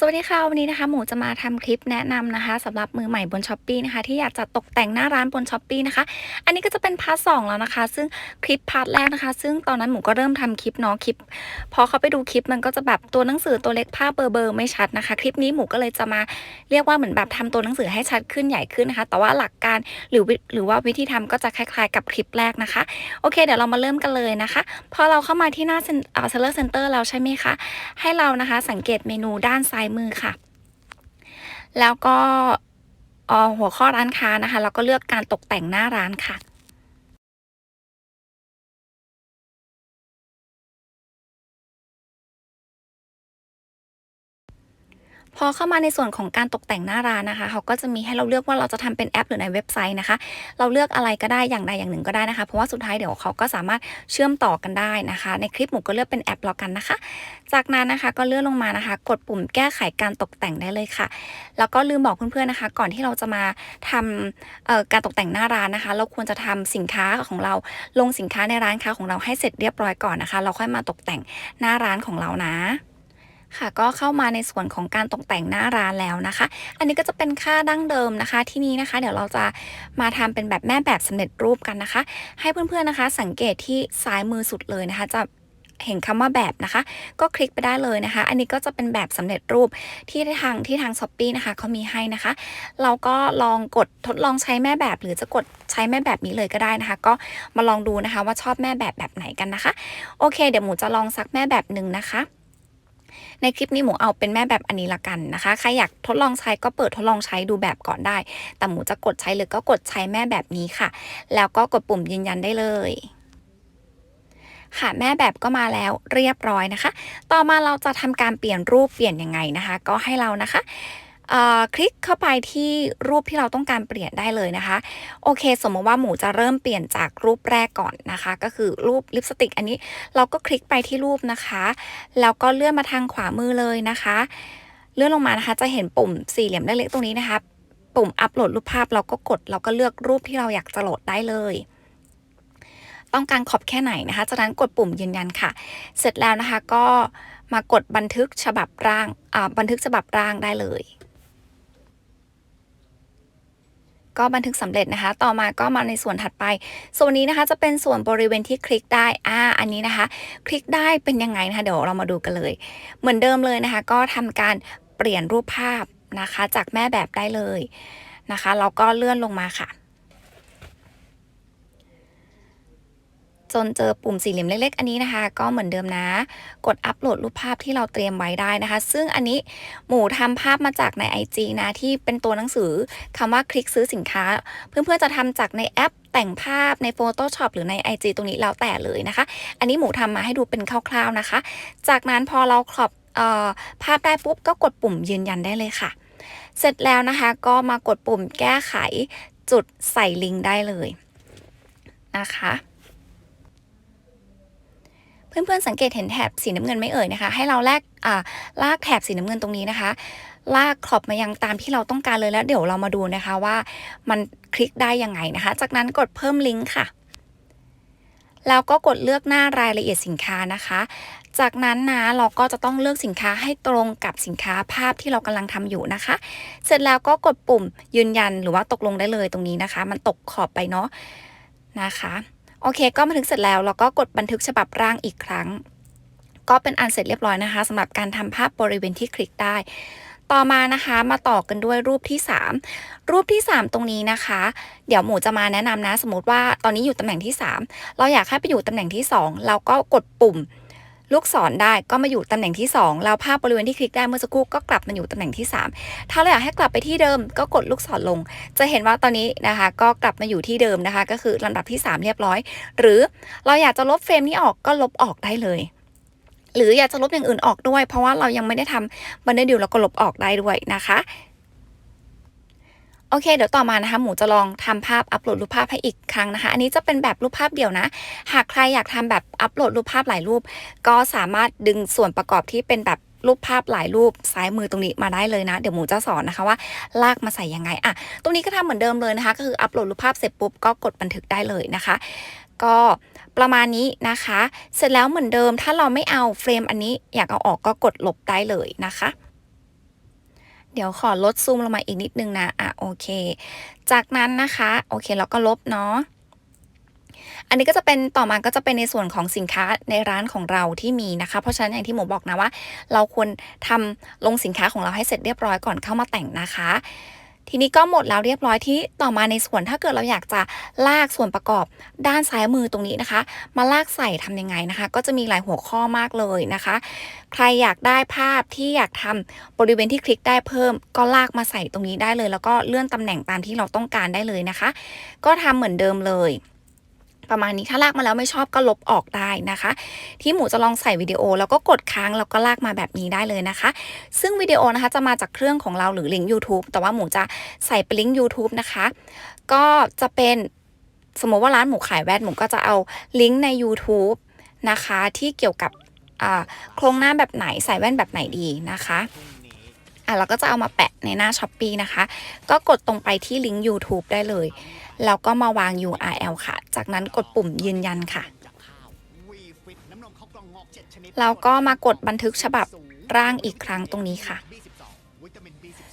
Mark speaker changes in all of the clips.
Speaker 1: สวัสดีค่ะ วันนี้นะคะหมูจะมาทำคลิปแนะนำนะคะสำหรับมือใหม่บนช้อปปีนะคะ ที่อยากจะตกแต่งหน้าร้านบนช้อปปีนะคะ อันนี้ก็จะเป็นพาร์ทสองแล้วนะคะ ซึ่งคลิปพาร์ทแรกนะคะ ซึ่งตอนนั้นหมูก็เริ่มทำคลิปเนาะคลิป พอเขาไปดูคลิปมันก็จะแบบตัวหนังสือตัวเล็กภาพเบอร์เบอร์ไม่ชัดนะคะ คลิปนี้หมูก็เลยจะมาเรียกว่าเหมือนแบบทำตัวหนังสือให้ชัดขึ้นใหญ่ขึ้นนะคะ แต่ว่าหลักการหรือวิหรือว่าวิธีทำก็จะคล้ายๆ กับคลิปแรกนะคะโอเค เดี๋ยวเรามาเริ่มกันเลยนะคะ พอเราเข้ามาที่หน้าเซลเลอร์เซ็นเตอร์แล้วใช่ไหมคะให้เรานะคะ สังเกตเมนูด้านซ้ายมือค่ะ แล้วก็อหัวข้อร้านค้านะคะ แล้วก็เลือกการตกแต่งหน้าร้านค่ะ พอเข้ามาในส่วนของการตกแต่งหน้าร้านนะคะ เขาก็จะมีให้เราเลือกว่าเราจะทำเป็นแอป หรือในเว็บไซต์นะคะ เราเลือกอะไรก็ได้อย่างใดอย่างหนึ่งก็ได้นะคะ เพราะว่าสุดท้ายเดี๋ยวเขาก็สามารถเชื่อมต่อกันได้นะคะ ในคลิปหมูก็เลือกเป็นแอปแล้วกันนะคะ จากนั้นนะคะก็เลื่อนลงมานะคะ กดปุ่มแก้ไขการตกแต่งได้เลยค่ะ แล้วก็ลืมบอกเพื่อนๆนะคะ ก่อนที่เราจะมาทำการตกแต่งหน้าร้านนะคะ เราควรจะทำสินค้าของเราลงสินค้าในร้านค้าของเราให้เสร็จเรียบร้อยก่อนนะคะ เราค่อยมาตกแต่งหน้าร้านของเรานะ ค่ะก็เข้ามาในส่วนของการตกแต่งหน้าร้านแล้วนะคะ อันนี้ก็จะเป็นค่าดั้งเดิมนะคะ ที่นี้นะคะ เดี๋ยวเราจะมาทำเป็นแบบแม่แบบสำเร็จรูปกันนะคะ ให้เพื่อนๆนะคะ สังเกตที่ซ้ายมือสุดเลยนะคะ จะเห็นคำว่าแบบนะคะ ก็คลิกไปได้เลยนะคะ อันนี้ก็จะเป็นแบบสำเร็จรูปที่ทางที่ทางช้อปปีนะคะเขามีให้นะคะ เราก็ลองกดทดลองใช้แม่แบบ หรือจะกดใช้แม่แบบนี้เลยก็ได้นะคะ ก็มาลองดูนะคะว่าชอบแม่แบบแบบไหนกันนะคะ โอเค เดี๋ยวหมูจะลองซักแม่แบบหนึ่งนะคะ ในคลิปนี้หมูเอาเป็นแม่แบบอันนี้ละกันนะคะใครอยากทดลองใช้ก็เปิดทดลองใช้ดูแบบก่อนได้ แต่หมูจะกดใช้หรือก็กดใช้แม่แบบนี้ค่ะ แล้วก็กดปุ่มยืนยันได้เลยค่ะแม่แบบก็มาแล้วเรียบร้อยนะคะ ต่อมาเราจะทำการเปลี่ยนรูปเปลี่ยนยังไงนะคะ ก็ให้เรานะคะ คลิกเข้าไปที่รูปที่เราต้องการเปลี่ยนได้เลยนะคะ โอเค สมมติว่าหมูจะเริ่มเปลี่ยนจากรูปแรกก่อนนะคะ ก็คือรูปลิปสติกอันนี้เราก็คลิกไปที่รูปนะคะ แล้วก็เลื่อนมาทางขวามือเลยนะคะ เลื่อนลงมานะคะ จะเห็นปุ่มสี่เหลี่ยมเล็กๆตรงนี้นะคะ ปุ่มอัปโหลดรูปภาพเราก็กดเราก็เลือกรูปที่เราอยากจะโหลดได้เลยต้องการขอบแค่ไหนนะคะ จากนั้นกดปุ่มยืนยันค่ะ เสร็จแล้วนะคะก็มากดบันทึกฉบับร่างบันทึกฉบับร่างได้เลย ก็บันทึกสำเร็จนะคะ ต่อมาก็มาในส่วนถัดไป ส่วนนี้นะคะจะเป็นส่วนบริเวณที่คลิกได้อ่าอันนี้นะคะ คลิกได้เป็นยังไงนะคะเดี๋ยวเรามาดูกันเลย เหมือนเดิมเลยนะคะ ก็ทำการเปลี่ยนรูปภาพนะคะ จากแม่แบบได้เลยนะคะแล้วก็เลื่อนลงมาค่ะ จนเจอปุ่มสี่เหลี่ยมเล็ก ๆ อันนี้นะคะ ก็เหมือนเดิมนะ กดอัปโหลดรูปภาพที่เราเตรียมไว้ได้นะคะ ซึ่งอันนี้หมูทำภาพมาจากใน IG นะที่เป็นตัวหนังสือคำว่าคลิกซื้อสินค้า เพื่อนๆจะทำจากในแอปแต่งภาพใน Photoshop หรือใน IG ตรงนี้แล้วแต่เลยนะคะ อันนี้หมูทำมาให้ดูเป็นคร่าวๆนะคะ จากนั้นพอเราครอบเอ่อภาพได้ปุ๊บก็กดปุ่มยืนยันได้เลยค่ะ เสร็จแล้วนะคะก็มากดปุ่มแก้ไขจุดใส่ลิงก์ได้เลยนะคะ เพื่อนๆสังเกตเห็นแถบสีน้ำเงินไม่เอ่ยนะคะ ให้เราแลกอ่าลากแถบสีน้ำเงินตรงนี้นะคะ ลากขอบมายังตามที่เราต้องการเลยแล้วเดี๋ยวเรามาดูนะคะว่ามันคลิกได้ยังไงนะคะ จากนั้นกดเพิ่มลิงก์ค่ะ แล้วก็กดเลือกหน้ารายละเอียดสินค้านะคะ จากนั้นนะเราก็จะต้องเลือกสินค้าให้ตรงกับสินค้าภาพที่เรากำลังทำอยู่นะคะ เสร็จแล้วก็กดปุ่มยืนยันหรือว่าตกลงได้เลยตรงนี้นะคะ มันตกขอบไปเนาะนะคะ โอเค ก็บันทึกเสร็จแล้วเราก็กดบันทึกฉบับร่างอีกครั้ง ก็เป็นอันเสร็จเรียบร้อยนะคะสำหรับการทำภาพบริเวณที่คลิกได้ ต่อมานะคะมาต่อกันด้วยรูปที่ 3 รูปที่ 3 ตรงนี้นะคะ เดี๋ยวหมูจะมาแนะนำนะ สมมติว่าตอนนี้อยู่ตำแหน่งที่ 3 เราอยากให้ไปอยู่ตำแหน่งที่ 2 เราก็กดปุ่ม ลูกศรได้ก็มาอยู่ตำแหน่งที่2แล้วภาพบริเวณที่คลิกได้เมื่อสักครู่ก็กลับมาอยู่ตำแหน่งที่ 3 ถ้าเราอยากให้กลับไปที่เดิมก็กดลูกศรลง จะเห็นว่าตอนนี้นะคะ ก็กลับมาอยู่ที่เดิมนะคะ ก็คือลำดับที่ 3 เรียบร้อย หรือเราอยากจะลบเฟรมนี้ออกก็ลบออกได้เลยหรืออยากจะลบอย่างอื่นออกด้วย เพราะว่าเรายังไม่ได้ทำบันเดอร์ดิวแล้วก็ลบออกได้ด้วยนะคะ โอเค เดี๋ยวต่อมานะคะหมูจะลองทำภาพอัปโหลดรูปภาพให้อีกครั้งนะคะ อันนี้จะเป็นแบบรูปภาพเดียวนะ หากใครอยากทำแบบอัปโหลดรูปภาพหลายรูป ก็สามารถดึงส่วนประกอบที่เป็นแบบรูปภาพหลายรูปซ้ายมือตรงนี้มาได้เลยนะ เดี๋ยวหมูจะสอนนะคะว่า ลากมาใส่ยังไงอะตรงนี้ก็ทำเหมือนเดิมเลยนะคะ ก็คืออัปโหลดรูปภาพเสร็จปุ๊บก็กดบันทึกได้เลยนะคะ ก็ประมาณนี้นะคะ เสร็จแล้วเหมือนเดิมถ้าเราไม่เอาเฟรมอันนี้อยากเอาออกก็กดลบได้เลยนะคะ เดี๋ยวขอลดซูมลงมาอีกนิดนึงนะ อะโอเค จากนั้นนะคะ โอเคเราก็ลบเนาะอันนี้ก็จะเป็นต่อมาก็จะเป็นในส่วนของสินค้าในร้านของเราที่มีนะคะ เพราะฉะนั้นอย่างที่หมูบอกนะว่า เราควรทำลงสินค้าของเราให้เสร็จเรียบร้อยก่อนเข้ามาแต่งนะคะ ทีนี้ก็หมดแล้วเรียบร้อยที่ต่อมาในส่วนถ้าเกิดเราอยากจะลากส่วนประกอบด้านซ้ายมือตรงนี้นะคะ มาลากใส่ทำยังไงนะคะ ก็จะมีหลายหัวข้อมากเลยนะคะ ใครอยากได้ภาพที่อยากทำบริเวณที่คลิกได้เพิ่ม ก็ลากมาใส่ตรงนี้ได้เลย แล้วก็เลื่อนตำแหน่งตามที่เราต้องการได้เลยนะคะ ก็ทำเหมือนเดิมเลย ประมาณนี้ถ้าลากมาแล้วไม่ชอบก็ลบออกได้นะคะ ที่หมูจะลองใส่วิดีโอ แล้วก็กดค้างแล้วก็ลากมาแบบนี้ได้เลยนะคะ ซึ่งวิดีโอนะคะจะมาจากเครื่องของเราหรือลิงก์ YouTube แต่ว่าหมูจะใส่เป็นลิงก์ YouTube นะคะ ก็จะเป็นสมมติว่าร้านหมูขายแว่นหมูก็จะเอาลิงก์ใน YouTube นะคะ ที่เกี่ยวกับอ่าโครงหน้าแบบไหนใส่แว่นแบบไหนดีนะคะ อะเราก็จะเอามาแปะในหน้า s h อ p e e นะคะ ก็กดตรงไปที่ลิงก์ YouTube ได้เลย แล้วก็มาวาง URL ค่ะ จากนั้นกดปุ่มยืนยันค่ะ แล้วก็มากดบันทึกฉบับร่างอีกครั้งตรงนี้ค่ะ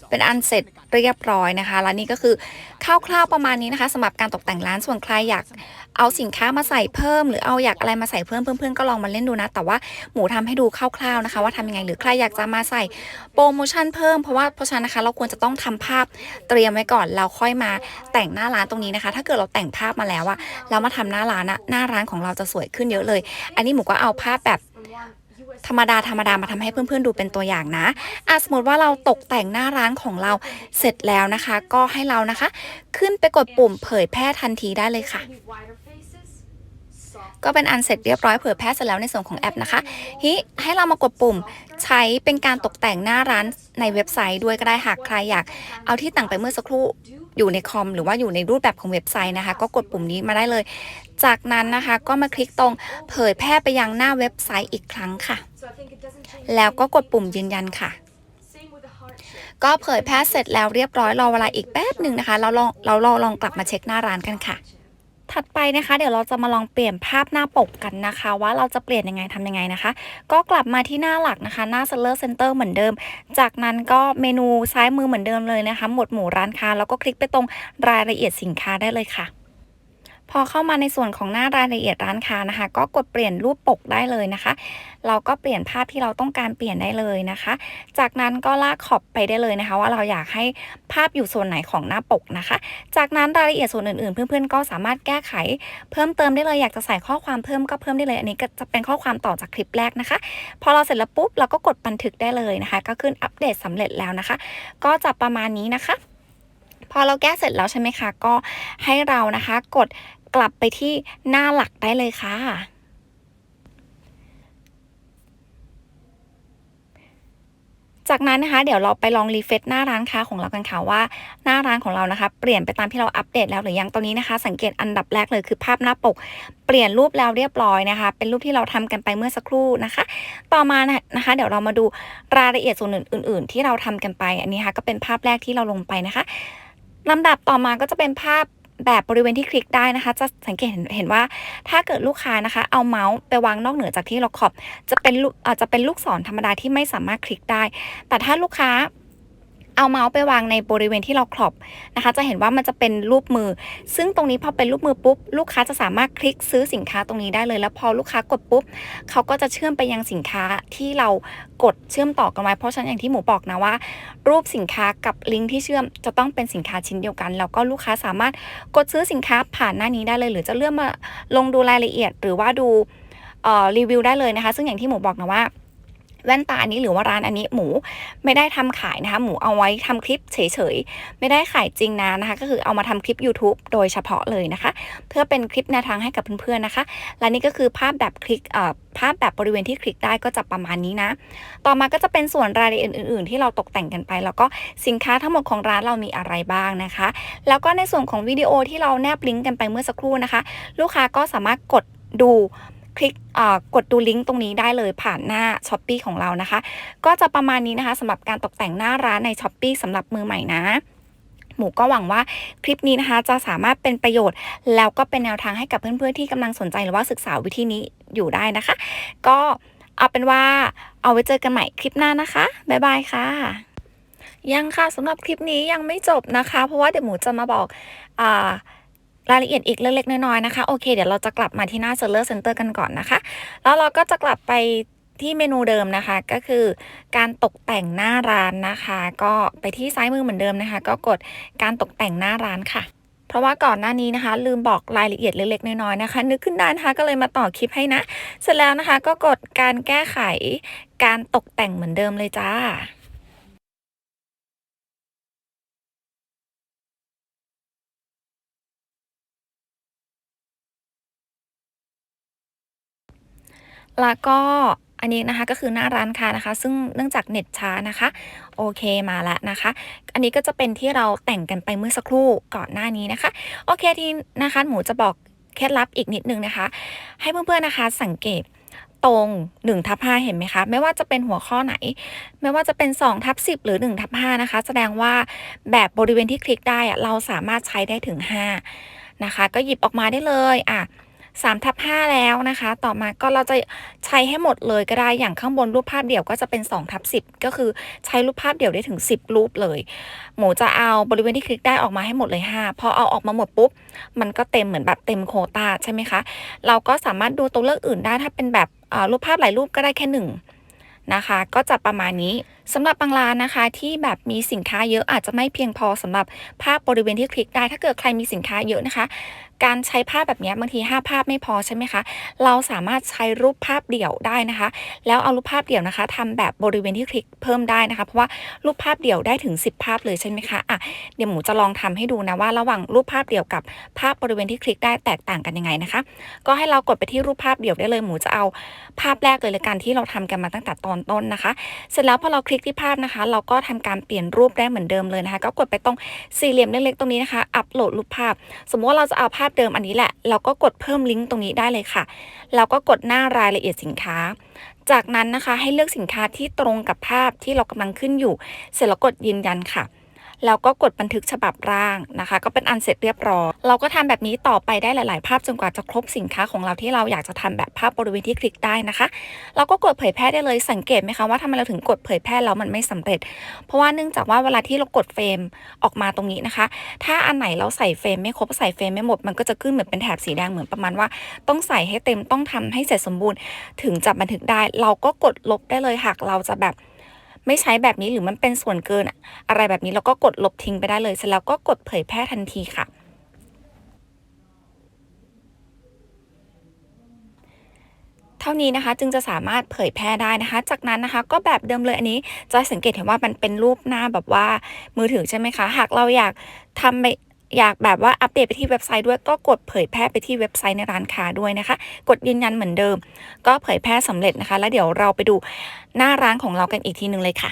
Speaker 1: เป็นอันเสร็จเรียบร้อยนะคะ และนี่ก็คือคร่าวๆประมาณนี้นะคะสำหรับการตกแต่งร้านส่วนใครอยากเอาสินค้ามาใส่เพิ่ม หรือเอาอยากอะไรมาใส่เพิ่มเพื่อนๆก็ลองมาเล่นดูนะ แต่ว่าหมูทำให้ดูคร่าวๆนะคะ ว่าทำยังไงหรือใครอยากจะมาใส่โปรโมชั่นเพิ่มเพราะว่าเพราะฉะนั้นนะคะเราควรจะต้องทำภาพเตรียมไว้ก่อนเราค่อยมาแต่งหน้าร้านตรงนี้นะคะ ถ้าเกิดเราแต่งภาพมาแล้วอะเรามาทำหน้าร้านอะหน้าร้านของเราจะสวยขึ้นเยอะเลย อันนี้หมูก็เอาภาพแบบ ธรรมดาธรรมดามาทำให้เพื่อนๆดูเป็นตัวอย่างนะอะสมมติว่าเราตกแต่งหน้าร้านของเราเสร็จแล้วนะคะ ก็ให้เรานะคะ ขึ้นไปกดปุ่มเผยแพร่ทันทีได้เลยค่ะก็เป็นอันเสร็จเรียบร้อยเผยแพร่เสร็จแล้วในส่วนของแอปนะคะฮิให้เรามากดปุ่ม ใช้เป็นการตกแต่งหน้าร้านในเว็บไซต์ด้วยก็ได้หากใครอยาก เอาที่ต่งไปเมื่อสักครู่อยู่ในคอม หรือว่าอยู่ในรูปแบบของเว็บไซต์นะคะ ก็กดปุ่มนี้มาได้เลย จากนั้นนะคะก็มาคลิกตรงเผยแพร่ไปยังหน้าเว็บไซต์อีกครั้งค่ะ แล้วก็กดปุ่มยืนยันค่ะ ก็เผยแพร่เสร็จแล้วเรียบร้อยรอเวลาอีกแป๊บหนึ่งนะคะ เราลองเราลองลองกลับมาเช็คหน้าร้านกันค่ะ ถัดไปนะคะ เดี๋ยวเราจะมาลองเปลี่ยนภาพหน้าปกกันนะคะ ว่าเราจะเปลี่ยนยังไงทำยังไงนะคะ ก็กลับมาที่หน้าหลักนะคะ หน้า Seller Center เหมือนเดิม จากนั้นก็เมนูซ้ายมือเหมือนเดิมเลยนะคะ หมวดหมู่ร้านค้าแล้วก็คลิกไปตรงรายละเอียดสินค้าได้เลยค่ะ พอเข้ามาในส่วนของหน้ารายละเอียดร้านค้านะคะ ก็กดเปลี่ยนรูปปกได้เลยนะคะ เราก็เปลี่ยนภาพที่เราต้องการเปลี่ยนได้เลยนะคะ จากนั้นก็ลากขอบไปได้เลยนะคะ ว่าเราอยากให้ภาพอยู่ส่วนไหนของหน้าปกนะคะ จากนั้นรายละเอียดส่วนอื่นๆ เพื่อนๆ ก็สามารถแก้ไข เพิ่มเติมได้เลยอยากจะใส่ข้อความเพิ่มก็เพิ่มได้เลย อันนี้ก็จะเป็นข้อความต่อจากคลิปแรกนะคะ พอเราเสร็จแล้วปุ๊บเราก็กดบันทึกได้เลยนะคะ ก็ขึ้นอัปเดตสำเร็จแล้วนะคะ ก็จะประมาณนี้นะคะพอเราแก้เสร็จแล้วใช่ไหมคะ ก็ให้เรานะคะกด กลับไปที่หน้าหลักได้เลยค่ะ จากนั้นนะคะ เดี๋ยวเราไปลองรีเฟซหน้าร้านค้าของเรากันค่ะว่าหน้าร้านของเรานะคะ เปลี่ยนไปตามที่เราอัปเดตแล้วหรือยังตอนนี้นะคะ สังเกตอันดับแรกเลยคือภาพหน้าปก เปลี่ยนรูปแล้วเรียบร้อยนะคะ เป็นรูปที่เราทำกันไปเมื่อสักครู่นะคะ ต่อมานะคะ เดี๋ยวเรามาดูรายละเอียดส่วนอื่น ๆ ที่เราทำกันไปอันนี้ค่ะก็เป็นภาพแรกที่เราลงไปนะคะลำดับต่อมาก็จะเป็นภาพ แบบบริเวณที่คลิกได้นะคะ จะสังเกตเห็นเห็นว่าถ้าเกิดลูกค้านะคะ เอาเมาส์ไปวางนอกเหนือจากที่เราขอบ จะเป็นลูกอาจจะเป็นลูกศรธรรมดาที่ไม่สามารถคลิกได้ แต่ถ้าลูกค้า เอาเมาส์ไปวางในบริเวณที่เราครอบนะคะ จะเห็นว่ามันจะเป็นรูปมือ ซึ่งตรงนี้พอเป็นรูปมือปุ๊บ ลูกค้าจะสามารถคลิกซื้อสินค้าตรงนี้ได้เลย แล้วพอลูกค้ากดปุ๊บเขาก็จะเชื่อมไปยังสินค้าที่เรากดเชื่อมต่อกันไว้ เพราะฉะนั้นอย่างที่หมูบอกนะว่า รูปสินค้ากับลิงก์ที่เชื่อมจะต้องเป็นสินค้าชิ้นเดียวกัน แล้วก็ลูกค้าสามารถกดซื้อสินค้าผ่านหน้านี้ได้เลย หรือจะเลื่อนมาลงดูรายละเอียด หรือว่าดูรีวิวได้เลยนะคะ ซึ่งอย่างที่หมูบอกนะว่า แว่นตาอันนี้หรือว่าร้านอันนี้หมูไม่ได้ทำขายนะคะหมูเอาไว้ทำคลิปเฉยๆ ไม่ได้ขายจริงนะนะคะ ก็คือเอามาทำคลิป YouTube โดยเฉพาะเลยนะคะ เพื่อเป็นคลิปแนวทางให้กับเพื่อนๆนะคะ และนี่ก็คือภาพแบบคลิกเอ่อภาพแบบบริเวณที่คลิกได้ก็จะประมาณนี้นะ ต่อมาก็จะเป็นส่วนรายละเอียดอื่น ๆ ที่เราตกแต่งกันไป แล้วก็สินค้าทั้งหมดของร้านเรามีอะไรบ้างนะคะ แล้วก็ในส่วนของวิดีโอที่เราแนบลิงก์กันไปเมื่อสักครู่นะคะ ลูกค้าก็สามารถกดดู คลิกกดดูลิงก์ตรงนี้ได้เลยผ่านหน้า s h อ p e e ของเรานะคะ ก็จะประมาณนี้นะคะสำหรับการตกแต่งหน้าร้านใน s h อ p e e สำหรับมือใหม่นะหมูก็หวังว่าคลิปนี้นะคะ จะสามารถเป็นประโยชน์ แล้วก็เป็นแนวทางให้กับเพื่อนๆที่กำลังสนใจหรือว่าศึกษาวิธีนี้อยู่ได้นะคะ ก็เอาเป็นว่าเอาไว้เจอกันใหม่คลิปหน้านะคะ บ๊ายบายค่ะ ยังค่ะสำหรับคลิปนี้ยังไม่จบนะคะ เพราะว่าเดี๋ยวหมูจะมาบอกอ่า รายละเอียดอีกเล็กๆน้อยๆนะคะ โอเค เดี๋ยวเราจะกลับมาที่หน้า Seller Center กันก่อนนะคะ แล้วเราก็จะกลับไปที่เมนูเดิมนะคะก็คือการตกแต่งหน้าร้านนะคะ ก็ไปที่ซ้ายมือเหมือนเดิมนะคะ ก็กดการตกแต่งหน้าร้านค่ะ เพราะว่าก่อนหน้านี้นะคะ ลืมบอกรายละเอียดเล็กๆน้อยๆนะคะ นึกขึ้นได้นะคะก็เลยมาต่อคลิปให้นะ เสร็จแล้วนะคะก็กดการแก้ไขการตกแต่งเหมือนเดิมเลยจ้า แล้วก็อันนี้นะคะก็คือหน้าร้านค้านะคะ ซึ่งเนื่องจากเน็ตช้านะคะ โอเคมาล้วนะคะ อันนี้ก็จะเป็นที่เราแต่งกันไปเมื่อสักครู่ก่อนหน้านี้นะคะ โอเคทีนะคะหมูจะบอกเคล็ดลับอีกนิดนึงนะคะ ให้เพื่อนๆนะคะสังเกตตรง1ทับ5เห็นไหมคะ ไม่ว่าจะเป็นหัวข้อไหน ไม่ว่าจะเป็น2ทับ10 หรือ1ทับ5นะคะ แสดงว่าแบบบริเวณที่คลิกได้เราสามารถใช้ได้ถึง5นะคะ ก็หยิบออกมาได้เลยอะ 3ทับ5แล้วนะคะ ต่อมาก็เราจะใช้ให้หมดเลยก็ได้อย่างข้างบนรูปภาพเดี่ยวก็จะเป็น2ทับ10 ก็คือใช้รูปภาพเดี่ยวได้ถึง 10 รูปเลย หมูจะเอาบริเวณที่คลิกได้ออกมาให้หมดเลย 5 พอเอาออกมาหมดปุ๊บ มันก็เต็มเหมือนแบบเต็มโคตาใช่ไหมคะ เราก็สามารถดูตัวเลือกอื่นได้ถ้าเป็นแบบรูปภาพหลายรูปก็ได้แค่หนึ่งนะคะก็จะประมาณนี้สำหรับบางร้านนะคะ ที่แบบมีสินค้าเยอะอาจจะไม่เพียงพอสำหรับภาพบริเวณที่คลิกได้ ถ้าเกิดใครมีสินค้าเยอะนะคะ การใช้ภาพแบบนี้บางที 5 ภาพไม่พอใช่ไหมคะ เราสามารถใช้รูปภาพเดี่ยวได้นะคะ แล้วเอารูปภาพเดี่ยวนะคะทำแบบบริเวณที่คลิกเพิ่มได้นะคะ เพราะว่ารูปภาพเดี่ยวได้ถึง 10 ภาพเลยใช่ไหมคะอะเดี๋ยวหมูจะลองทำให้ดูนะว่าระหว่างรูปภาพเดี่ยวกับภาพบริเวณที่คลิกได้แตกต่างกันยังไงนะคะ ก็ให้เรากดไปที่รูปภาพเดี่ยวได้เลยหมูจะเอาภาพแรกเลยละกันที่เราทำกันมาตั้งแต่ตอนต้นนะคะ เสร็จแล้วพอเราคลิกที่ภาพนะคะ เราก็ทำการเปลี่ยนรูปได้เหมือนเดิมเลยนะคะ ก็กดไปตรงสี่เหลี่ยมเล็กๆตรงนี้นะคะ อัปโหลดรูปภาพ สมมติว่าเราจะเอาภาพาพเดิมอันนี้แหละ เราก็กดเพิ่มลิงก์ตรงนี้ได้เลยค่ะ เราก็กดหน้ารายละเอียดสินค้า จากนั้นนะคะให้เลือกสินค้าที่ตรงกับภาพที่เรากำลังขึ้นอยู่ เสร็จแล้วกดยืนยันค่ะ แล้วก็กดบันทึกฉบับร่างนะคะ ก็เป็นอันเสร็จเรียบร้อยเราก็ทำแบบนี้ต่อไปได้หลาย ๆ ภาพจนกว่าจะครบสินค้าของเราที่เราอยากจะทำแบบภาพบริเวณที่คลิกได้นะคะ เราก็กดเผยแพร่ได้เลยสังเกตไหมคะว่าทำไมเราถึงกดเผยแพร่แล้วมันไม่สำเร็จ เพราะว่าเนื่องจากว่าเวลาที่เรากดเฟรมออกมาตรงนี้นะคะ ถ้าอันไหนเราใส่เฟรมไม่ครบใส่เฟรมไม่หมดมันก็จะขึ้นเหมือนเป็นแถบสีแดงเหมือนประมาณว่า ต้องใส่ให้เต็มต้องทำให้เสร็จสมบูรณ์ ถึงจะบันทึกได้ เราก็กดลบได้เลยหากเราจะแบบ ไม่ใช้แบบนี้หรือมันเป็นส่วนเกินอะอะไรแบบนี้เราก็กดลบทิ้งไปได้เลยเสร็จแล้วก็กดเผยแพร่ทันทีค่ะเท่านี้นะคะจึงจะสามารถเผยแพร่ได้นะคะ จากนั้นนะคะก็แบบเดิมเลยอันนี้จะสังเกตเห็นว่ามันเป็นรูปหน้าแบบว่ามือถือใช่ไหมคะ หากเราอยากทำไป อยากแบบว่าอัปเดตไปที่เว็บไซต์ด้วยก็กดเผยแพร่ไปที่เว็บไซต์ในร้านค้าด้วยนะคะ กดยืนยันเหมือนเดิม ก็เผยแพร่สำเร็จนะคะ แล้วเดี๋ยวเราไปดูหน้าร้านของเรากันอีกทีหนึ่งเลยค่ะ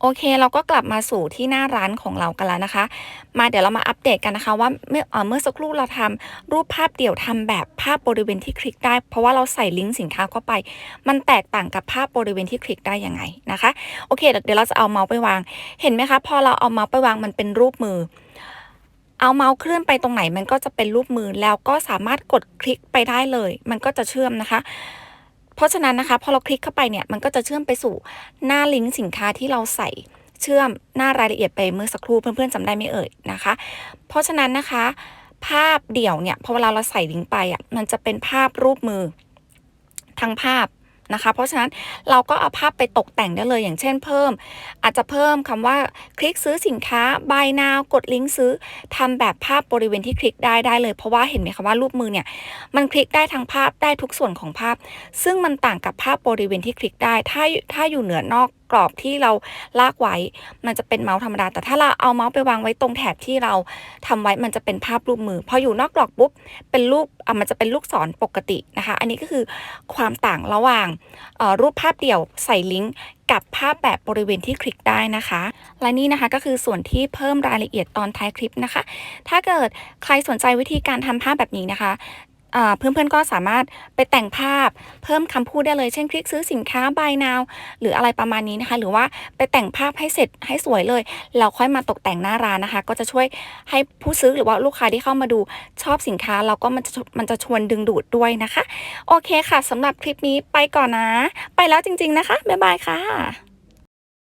Speaker 1: โอเคเราก็กลับมาสู่ที่หน้าร้านของเรากันแล้วนะคะ มาเดี๋ยวเรามาอัปเดตกันนะคะ ว่าเมื่อเมื่อสักครู่เราทำรูปภาพเดี่ยวทำแบบภาพบริเวณที่คลิกได้ เพราะว่าเราใส่ลิงก์สินค้าเข้าไป มันแตกต่างกับภาพบริเวณที่คลิกได้ยังไงนะคะโอเคเดี๋ยวเราจะเอาเมาส์ไปวาง เห็นไหมคะ พอเราเอาเมาส์ไปวางมันเป็นรูปมือ เอาเมาส์เคลื่อนไปตรงไหนมันก็จะเป็นรูปมือแล้วก็สามารถกดคลิกไปได้เลย มันก็จะเชื่อมนะคะ เพราะฉะนั้นนะคะ พอเราคลิกเข้าไปเนี่ยมันก็จะเชื่อมไปสู่หน้าลิงก์สินค้าที่เราใส่เชื่อมหน้ารายละเอียดไปเมื่อสักครู่เพื่อนๆจำได้ไม่เอ่ยนะคะ เพราะฉะนั้นนะคะ ภาพเดี่ยวเนี่ยพอเวลาเราใส่ลิงก์ไปอะมันจะเป็นภาพรูปมือ ทั้งภาพ นะคะ เพราะฉะนั้นเราก็เอาภาพไปตกแต่งได้เลยอย่างเช่นเพิ่ม อาจจะเพิ่มคำว่าคลิกซื้อสินค้า buy now กดลิงก์ซื้อทำแบบภาพบริเวณที่คลิกได้ได้เลย เพราะว่าเห็นไหมคะว่ารูปมือเนี่ยมันคลิกได้ทั้งภาพได้ทุกส่วนของภาพ ซึ่งมันต่างกับภาพบริเวณที่คลิกได้ถ้าถ้าอยู่เหนือนอกกรอบที่เราลากไว้ มันจะเป็นเมาส์ธรรมดา แต่ถ้าเราเอาเมาส์ไปวางไว้ตรงแถบที่เราทำไว้มันจะเป็นภาพรูปมือ พออยู่นอกกรอบปุ๊บเป็นรูปอะมันจะเป็นลูกศรปกตินะคะ อันนี้ก็คือความต่างระหว่างรูปภาพเดี่ยวใส่ลิงก์กับภาพแบบบริเวณที่คลิกได้นะคะ และนี่นะคะก็คือส่วนที่เพิ่มรายละเอียดตอนท้ายคลิปนะคะ ถ้าเกิดใครสนใจวิธีการทำภาพแบบนี้นะคะ เพื่อนๆก็สามารถไปแต่งภาพเพิ่มคำพูดได้เลย เช่น คลิกซื้อสินค้า buy now หรืออะไรประมาณนี้นะคะ หรือว่าไปแต่งภาพให้เสร็จให้สวยเลยแล้วค่อยมาตกแต่งหน้าร้านนะคะ ก็จะช่วยให้ผู้ซื้อหรือว่าลูกค้าที่เข้ามาดูชอบสินค้า เราก็มันจะมันจะชวนดึงดูดด้วยนะคะ โอเคค่ะสำหรับคลิปนี้ไปก่อนนะ ไปแล้วจริง ๆนะคะบ๊ายบายค่ะ